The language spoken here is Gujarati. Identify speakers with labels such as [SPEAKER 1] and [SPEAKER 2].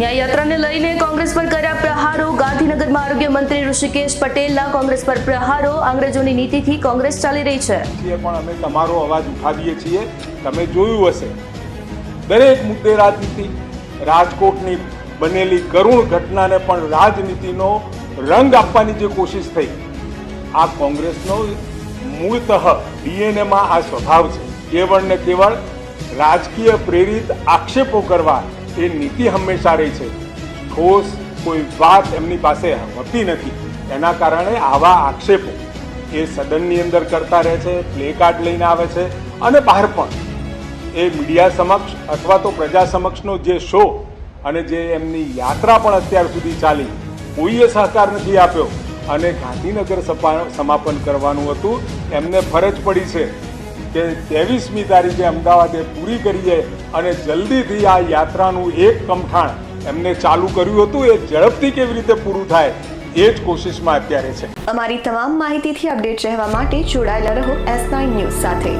[SPEAKER 1] ન્યાયયાત્રાને લઈને કોંગ્રેસ પર કર્યા પ્રહારો, ગાંધીનગરમાં આરોગ્ય મંત્રી ઋષિકેશ પટેલના કોંગ્રેસ પર પ્રહારો, અંગ્રેજોની નીતિથી કોંગ્રેસ ચાલી રહી છે.
[SPEAKER 2] પણ અમે તમારો અવાજ ઉઠાવીએ છીએ, તમે જોયું હશે. દરેક મુદ્દે રાજનીતિ, રાજકોટની બનેલી કરુણ ઘટનાને પણ રાજનીતિનો રંગ આપવાની જે કોશિશ થઈ, આ કોંગ્રેસનો મૂળતઃ ડીએનએમાં આ સ્વભાવ છે. કેવળ ને કેવળ રાજકીય પ્રેરિત આક્ષેપો કરવા એ નીતિ હંમેશા રહી છે. ઠોસ કોઈ વાત એમની પાસે હોતી નથી. એના કારણે આવા આક્ષેપો એ સદનની અંદર કરતા રહે છે પ્લે કાર્ડ લઈને આવે છે અને બહાર પણ. એ મીડિયા સમક્ષ અથવા તો પ્રજા સમક્ષનો જે શો અને જે એમની યાત્રા પણ અત્યાર સુધી ચાલી, કોઈએ સહકાર નથી આપ્યો. અને ગાંધીનગર સપા- સમાપન કરવાનું હતું. એમને ફરજ પડી છે કે ત્રેવીસમી તારીખે અમદાવાદે પૂરી કરીએ અને જલ્દીથી આ યાત્રાનું એક કમઠાણ એમને ચાલુ કર્યું હતું. એ ઝડપથી કેવી રીતે પૂરું થાય એ જ કોશિશમાં અત્યારે છે.
[SPEAKER 3] અમારી તમામ માહિતીથી અપડેટ રહેવા માટે જોડાયેલા રહો એસ નાઇન ન્યૂઝ સાથે.